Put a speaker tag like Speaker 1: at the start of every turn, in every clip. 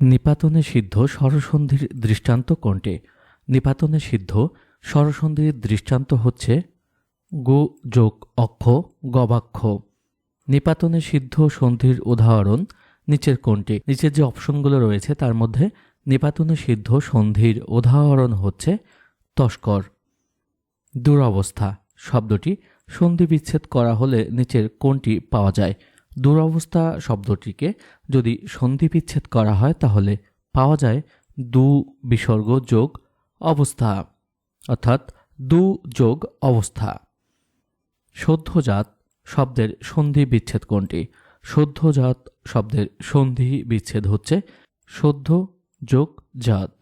Speaker 1: নিপাতনে সিদ্ধ স্বরসন্ধির দৃষ্টান্ত কোনটি? নিপাতনে সিদ্ধ স্বরসন্ধির দৃষ্টান্ত হচ্ছে গো, যোগ, অক্ষ, গবাক্ষ। নিপাতনে সিদ্ধ সন্ধির উদাহরণ নিচের কোনটি? নিচের যে অপশনগুলো রয়েছে, তার মধ্যে নিপাতনে সিদ্ধ সন্ধির উদাহরণ হচ্ছে তস্কর। দুরবস্থা। শব্দটি সন্ধি বিচ্ছেদ করা হলে নিচের কোনটি পাওয়া যায়? দুরবস্থা শব্দটিকে যদি সন্ধি বিচ্ছেদ করা হয়, তাহলে পাওয়া যায় দু বিসর্গ যোগ অবস্থা, অর্থাৎ দু যোগ অবস্থা। সদ্যজাত শব্দের সন্ধি বিচ্ছেদ কোনটি? সদ্যজাত শব্দের সন্ধি বিচ্ছেদ হচ্ছে সদ্য যোগ জাত।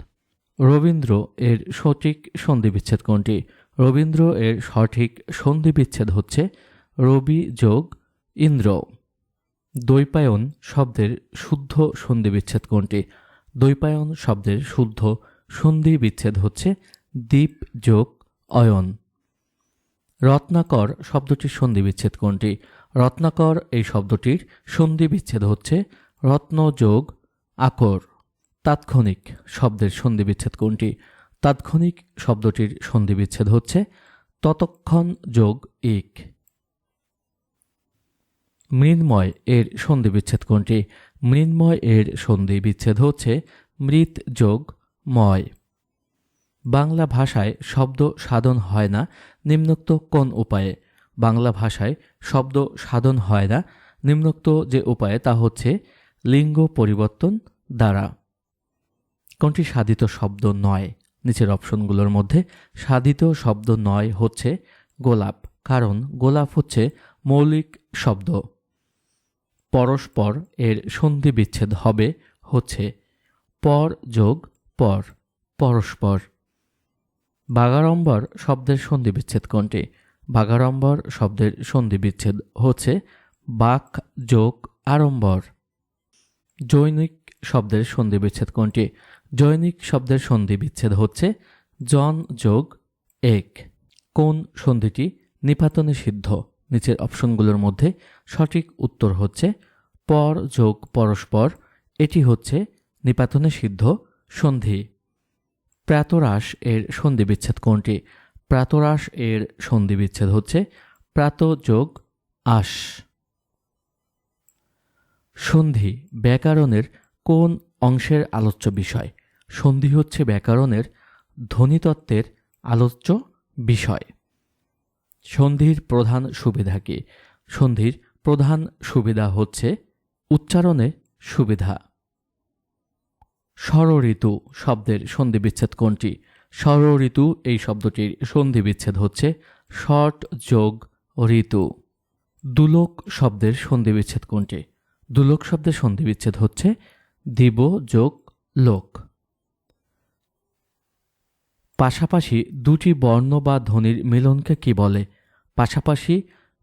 Speaker 1: রবীন্দ্র এর সঠিক সন্ধি বিচ্ছেদ কোনটি? রবীন্দ্র এর সঠিক সন্ধি বিচ্ছেদ হচ্ছে রবি যোগ ইন্দ্র। দ্বৈপায়ন শব্দের শুদ্ধ সন্ধি বিচ্ছেদ কোনটি? দ্বৈপায়ন শব্দের শুদ্ধ সন্ধি বিচ্ছেদ হচ্ছে দ্বীপ যোগ অয়ন। রত্নাকর শব্দটির সন্ধি বিচ্ছেদ কোনটি? রত্নাকর এই শব্দটির সন্ধি বিচ্ছেদ হচ্ছে রত্ন যোগ আকর। তাৎক্ষণিক শব্দের সন্ধি বিচ্ছেদ কোনটি? তাৎক্ষণিক শব্দটির সন্ধি বিচ্ছেদ হচ্ছে ততক্ষণ যোগ ইক মৃন্ময় এর সন্ধি বিচ্ছেদ কোনটি? মৃন্ময় এর সন্ধি বিচ্ছেদ হচ্ছে মৃত যোগ ময়। বাংলা ভাষায় শব্দ সাধন হয় না, নিম্নোক্ত কোন উপায়ে? বাংলা ভাষায় শব্দ সাধন হয় না, নিম্নোক্ত যে উপায়ে তা হচ্ছে লিঙ্গ পরিবর্তন দ্বারা। কোনটি সাধিত শব্দ নয়? নিচের অপশনগুলোর মধ্যে সাধিত শব্দ নয় হচ্ছে গোলাপ, কারণ গোলাপ হচ্ছে মৌলিক শব্দ। পরস্পর এর সন্ধি বিচ্ছেদ হবে হচ্ছে পর যোগ পর, পরস্পর। বাগাড়ম্বর শব্দের সন্ধি বিচ্ছেদ কোনটি? বাগাড়ম্বর শব্দের সন্ধি বিচ্ছেদ হচ্ছে বাক যোগ আড়ম্বর। জৈনিক শব্দের সন্ধি বিচ্ছেদ কোনটি? জৈনিক শব্দের সন্ধি বিচ্ছেদ হচ্ছে জন যোগ এক। কোন সন্ধিটি নিপাতনে সিদ্ধ? নিচের অপশনগুলোর মধ্যে সঠিক উত্তর হচ্ছে পর যোগ পরস্পর। এটি হচ্ছে নিপাতনে সিদ্ধ সন্ধি। প্রাতরাস এর সন্ধি বিচ্ছেদ কোনটি? প্রাতরাস এর সন্ধি বিচ্ছেদ হচ্ছে প্রাত যোগ আস সন্ধি ব্যাকরণের কোন অংশের আলোচ্য বিষয়? সন্ধি হচ্ছে ব্যাকরণের ধ্বনিতত্ত্বের আলোচ্য বিষয়। সন্ধির প্রধান সুবিধা কি? সন্ধির প্রধান সুবিধা হচ্ছে উচ্চারণে সুবিধা। ষড়ঋতু শব্দের সন্ধি বিচ্ছেদ কোনটি? ষড়ঋতু এই শব্দটির সন্ধি বিচ্ছেদ হচ্ছে ষট যোগ ঋতু। দুলোক শব্দের সন্ধি বিচ্ছেদ কোনটি? দুলোক শব্দের সন্ধি বিচ্ছেদ হচ্ছে দিব যোগ লোক। পাশাপাশি দুটি বর্ণ বা ধ্বনির মিলনকে কি বলে? পাশাপাশি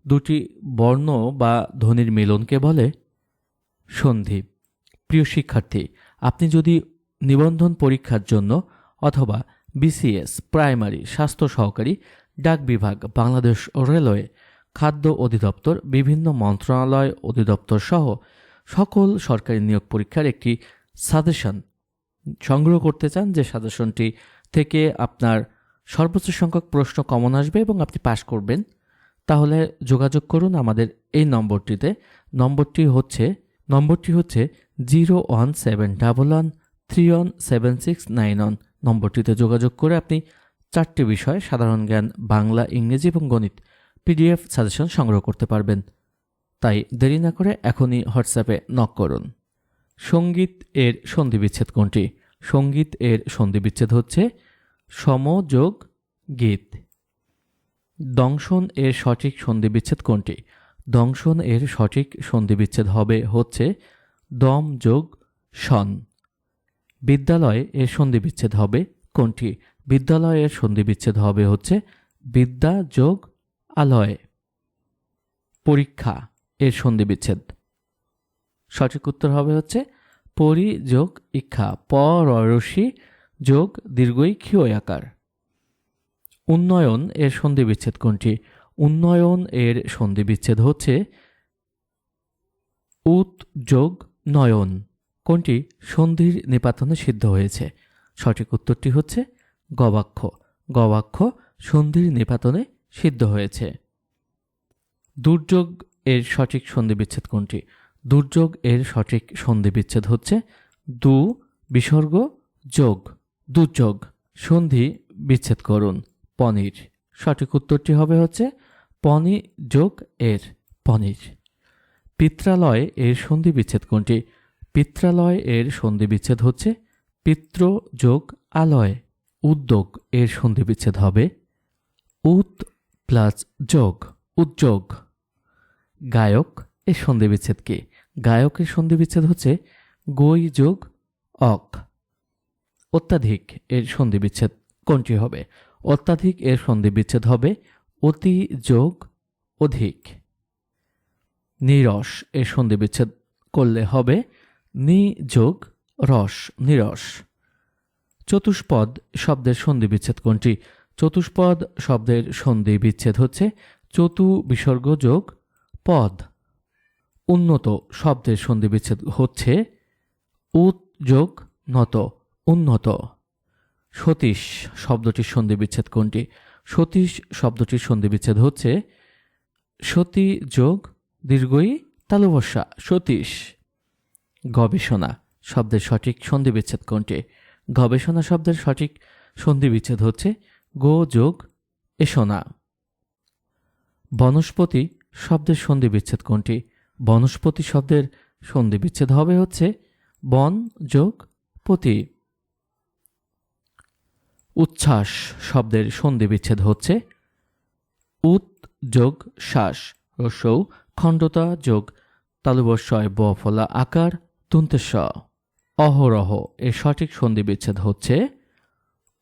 Speaker 1: দুটি বর্ণ বা ধ্বনির মিলনকে বলে সন্ধি। প্রিয় শিক্ষার্থী, আপনি যদি নিবন্ধন পরীক্ষার জন্য অথবা বিসিএস প্রাইমারি, স্বাস্থ্য সহকারী, ডাক বিভাগ, বাংলাদেশ রেলওয়ে, খাদ্য অধিদপ্তর, বিভিন্ন মন্ত্রণালয় অধিদপ্তর সহ সকল সরকারি নিয়োগ পরীক্ষার একটি সাজেশন সংগ্রহ করতে চান, যে সাজেশনটি থেকে আপনার সর্বোচ্চ সংখ্যক প্রশ্ন কমন আসবে এবং আপনি পাশ করবেন। তাহলে যোগাযোগ করুন আমাদের এই নম্বরটিতে। নম্বরটি হচ্ছে নম্বরটি হচ্ছে zero one seven double one three one seven six nine one. নম্বরটিতে যোগাযোগ করে আপনি চারটি বিষয়, সাধারণ জ্ঞান, বাংলা, ইংরেজি এবং গণিত পিডিএফ সাজেশন সংগ্রহ করতে পারবেন। তাই দেরি না করে এখনই হোয়াটসঅ্যাপে নক করুন। সংগীত এর সন্ধি বিচ্ছেদ কোনটি? সংগীত এর সন্ধি বিচ্ছেদ হচ্ছে সমযোগ গীত। দংশন এর সঠিক সন্ধিবিচ্ছেদ কোনটি? দংশন এর সঠিক সন্ধিবিচ্ছেদ হবে হচ্ছে দম যোগ সন। বিদ্যালয় এর সন্ধিবিচ্ছেদ হবে কোনটি? বিদ্যালয়ের সন্ধি বিচ্ছেদ হবে হচ্ছে বিদ্যা যোগ আলয়। পরীক্ষা এর সন্ধিবিচ্ছেদ। সঠিক উত্তর হবে হচ্ছে পরি যোগ ইক্ষা প যোগ দীর্ঘই ক্ষীয় আকার। উন্নয়ন এর সন্ধি বিচ্ছেদ কোনটি? উন্নয়ন এর সন্ধি বিচ্ছেদ হচ্ছে উত যোগ নয়ন। কোনটি? সন্ধির নিপাতনে সিদ্ধ হয়েছে। সঠিক উত্তরটি হচ্ছে গবাক্ষ। গবাক্ষ সন্ধির নিপাতনে সিদ্ধ হয়েছে। দুর্যোগ এর সঠিক সন্ধি বিচ্ছেদ কোনটি? দুর্যোগ এর সঠিক সন্ধি বিচ্ছেদ হচ্ছে দু বিসর্গ যোগ। দুর্যোগ, সন্ধি বিচ্ছেদ করুন। পনির। সঠিক উত্তরটি হবে হচ্ছে পনি যোগ এর পনির। পিত্রালয় এর সন্ধি বিচ্ছেদ কোনটি? পিত্রালয় এর সন্ধি বিচ্ছেদ হচ্ছে পিত্র যোগ আলয়। উদ্যোগ এর সন্ধি বিচ্ছেদ হবে উত প্লাস যোগ, উদ্যোগ। গায়ক এর সন্ধি বিচ্ছেদ কি? গায়কের সন্ধি বিচ্ছেদ হচ্ছে গই যোগ অক। অত্যাধিক এর সন্ধি বিচ্ছেদ কোনটি হবে? অত্যাধিক এর সন্ধি বিচ্ছেদ হবে, অতি যোগ অধিক। নিরস এর সন্ধি বিচ্ছেদ করলে হবে, নি যোগ রস, নিরস। চতুষ্পদ শব্দের সন্ধি বিচ্ছেদ কোনটি? চতুষ্পদ শব্দের সন্ধি বিচ্ছেদ হচ্ছে চতু বিসর্গ যোগ পদ। উন্নত শব্দের সন্ধি বিচ্ছেদ হচ্ছে উত যোগ নত, উন্নত। সতীশ শব্দটির সন্ধি বিচ্ছেদ কোনটি? সতীশ শব্দটির সন্ধি বিচ্ছেদ হচ্ছে, সতী যোগ দীর্ঘই তালুবসা সতীশ, গবেষণা শব্দের সঠিক সন্ধি বিচ্ছেদ কোনটি? গবেষণা শব্দের সঠিক সন্ধি বিচ্ছেদ হচ্ছে, গো যোগ এসোনা। বনস্পতি শব্দের সন্ধি বিচ্ছেদ কোনটি? বনস্পতি শব্দের সন্ধি বিচ্ছেদ হবে হচ্ছে, বন যোগ পতি। উচ্ছ্বাস শব্দের সন্ধি বিচ্ছেদ হচ্ছে। উত যোগ শ্বাস রসৌ খণ্ডতা যোগ তালুবস্বয় ব, ফলা, আকার, তুন্তেস্ব। অহরহ, এর সঠিক সন্ধি বিচ্ছেদ হচ্ছে।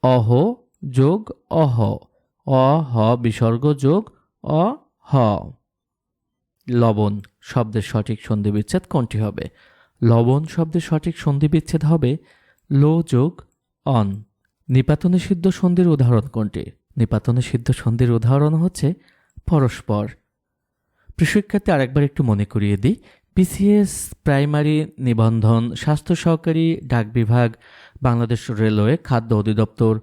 Speaker 1: অহ যোগ অহ অহ বিসর্গ যোগ, অ, হ। লবণ শব্দের সঠিক সন্ধি বিচ্ছেদ কোনটি হবে? লবণ শব্দের সঠিক সন্ধি বিচ্ছেদ হবে লো যোগ অন। নিপাতনে সিদ্ধ সন্ধির উদাহরণ কোনটি? নিপাতনে সিদ্ধ সন্ধির উদাহরণ হচ্ছে পরস্পর। প্রশিক্ষার্থী আরেকবার একটু মনে করিয়ে দিই। বিসিএস প্রাইমারি নিবন্ধন, স্বাস্থ্য সহকারী, ডাক বিভাগ, বাংলাদেশ রেলওয়ে, খাদ্য অধিদপ্তর,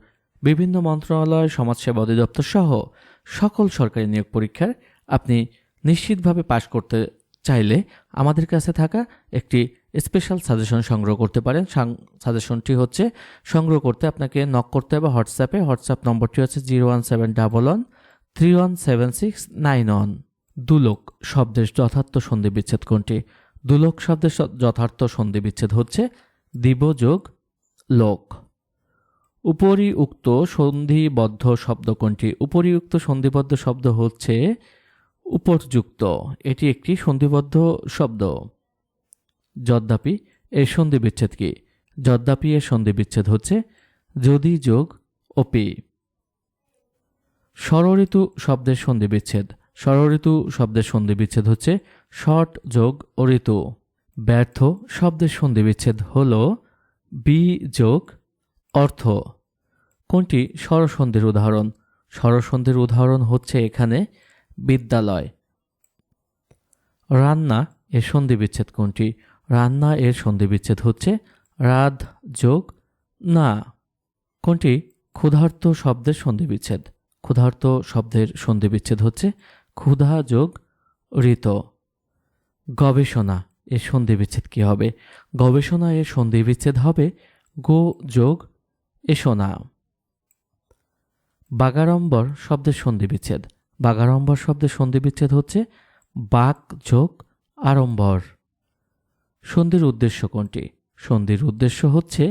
Speaker 1: বিভিন্ন মন্ত্রণালয়, সমাজসেবা অধিদপ্তর সহ সকল সরকারি নিয়োগ পরীক্ষার আপনি নিশ্চিতভাবে পাশ করতে চাইলে আমাদের কাছে থাকা একটি স্পেশাল সাজেশন সংগ্রহ করতে পারেন। সাজেশনটি হচ্ছে, সংগ্রহ করতে আপনাকে নক করতে হবে হোয়াটসঅ্যাপে। হোয়াটসঅ্যাপ নম্বরটি হচ্ছে zero one seven double one three one seven six nine one দুলোক শব্দের যথার্থ সন্ধি বিচ্ছেদ কোনটি? দুলোক শব্দের যথার্থ সন্ধি বিচ্ছেদ হচ্ছে দিবযোগ লোক। উপরি উক্ত সন্ধিবদ্ধ শব্দ কোনটি? উপরিউক্ত সন্ধিবদ্ধ শব্দ হচ্ছে উপযুক্ত এটি একটি সন্ধিবদ্ধ শব্দ। যদ্যাপি এর সন্ধি বিচ্ছেদ কি? যদ্যাপি এর সন্ধি বিচ্ছেদ হচ্ছে যদি যোগ অপি ষড়ঋতু শব্দের সন্ধি বিচ্ছেদ ষড়ঋতু শব্দের সন্ধি বিচ্ছেদ হচ্ছে ষট যোগ ঋতু। ব্যর্থ শব্দের সন্ধি বিচ্ছেদ হল বি যোগ, অর্থ। কোনটি? স্বরসন্ধির উদাহরণ। স্বরসন্ধির উদাহরণ হচ্ছে এখানে বিদ্যালয়। রান্না এ সন্ধি বিচ্ছেদ কোনটি? রান্না এর সন্ধি বিচ্ছেদ হচ্ছে রাধ যোগ, না। কোনটি? ক্ষুধার্ত শব্দের সন্ধি বিচ্ছেদ ক্ষুধার্ত শব্দের সন্ধি বিচ্ছেদ হচ্ছে ক্ষুধা, যোগ, ঋত। গবেষণা এর সন্ধি বিচ্ছেদ কী হবে? গবেষণা এর সন্ধি বিচ্ছেদ হবে গো, যোগ, এসোনা। বাগাড়ম্বর শব্দের সন্ধি বিচ্ছেদ বাগাড়ম্বর শব্দের সন্ধি বিচ্ছেদ হচ্ছে বাক, যোগ, আড়ম্বর। সন্ধির উদ্দেশ্য কোনটি? সন্ধির উদ্দেশ্য হচ্ছে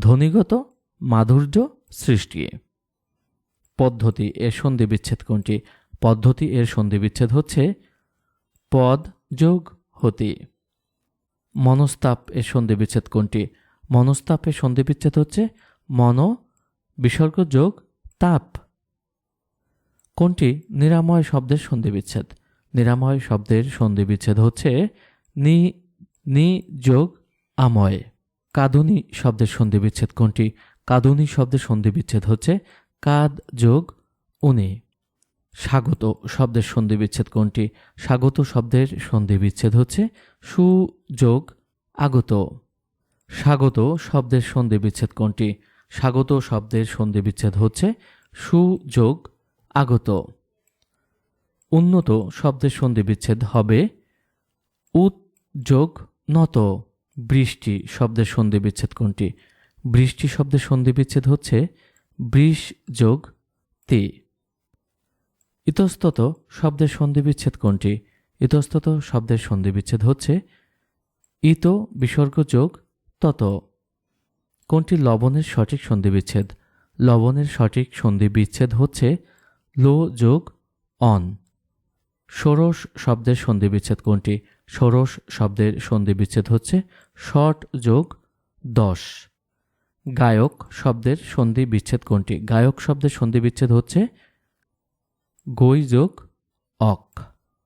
Speaker 1: ধ্বনিগত মাধুর্য সৃষ্টি। পদ্ধতি এর সন্ধি বিচ্ছেদ কোনটি? পদ্ধতি এর সন্ধি বিচ্ছেদ হচ্ছে পদ যোগ হতি। মনস্তাপ এর সন্ধি বিচ্ছেদ কোনটি? মনস্তাপের সন্ধি বিচ্ছেদ হচ্ছে মন বিসর্গ যোগ তাপ। কোনটি? নিরাময় শব্দের সন্ধি বিচ্ছেদ। নিরাময় শব্দের সন্ধি বিচ্ছেদ হচ্ছে নি নি যোগ আময়। কাদুনি শব্দের সন্ধি বিচ্ছেদ কোনটি? কাদুনি শব্দের সন্ধি বিচ্ছেদ হচ্ছে কাদ যোগ উনি। স্বাগত শব্দের সন্ধি বিচ্ছেদ কোনটি? স্বাগত শব্দের সন্ধি বিচ্ছেদ হচ্ছে সু যোগ আগত। স্বাগত শব্দের সন্ধি বিচ্ছেদ কোনটি? স্বাগত শব্দের সন্ধি বিচ্ছেদ হচ্ছে সুযোগ আগত। উন্নত শব্দের সন্ধি বিচ্ছেদ হবে উদ্যোগ নত বৃষ্টি শব্দের সন্ধি বিচ্ছেদ কোনটি? বৃষ্টি শব্দের সন্ধি বিচ্ছেদ হচ্ছে বৃষ যোগ তে। ইতস্তত শব্দের সন্ধি বিচ্ছেদ কোনটি? ইতস্তত শব্দের সন্ধি বিচ্ছেদ হচ্ছে ইত বিসর্গ যোগ তত। কোনটি লবণের সঠিক সন্ধি বিচ্ছেদ লবণের সঠিক সন্ধি বিচ্ছেদ হচ্ছে লো যোগ অন। ষোড়শ শব্দের সন্ধি বিচ্ছেদ কোনটি? ষোড়শ শব্দের সন্ধি বিচ্ছেদ হচ্ছে ষট যোগ দশ। গায়ক শব্দের সন্ধি বিচ্ছেদ কোনটি? গায়ক শব্দের সন্ধি বিচ্ছেদ হচ্ছে, গই যোগ অক।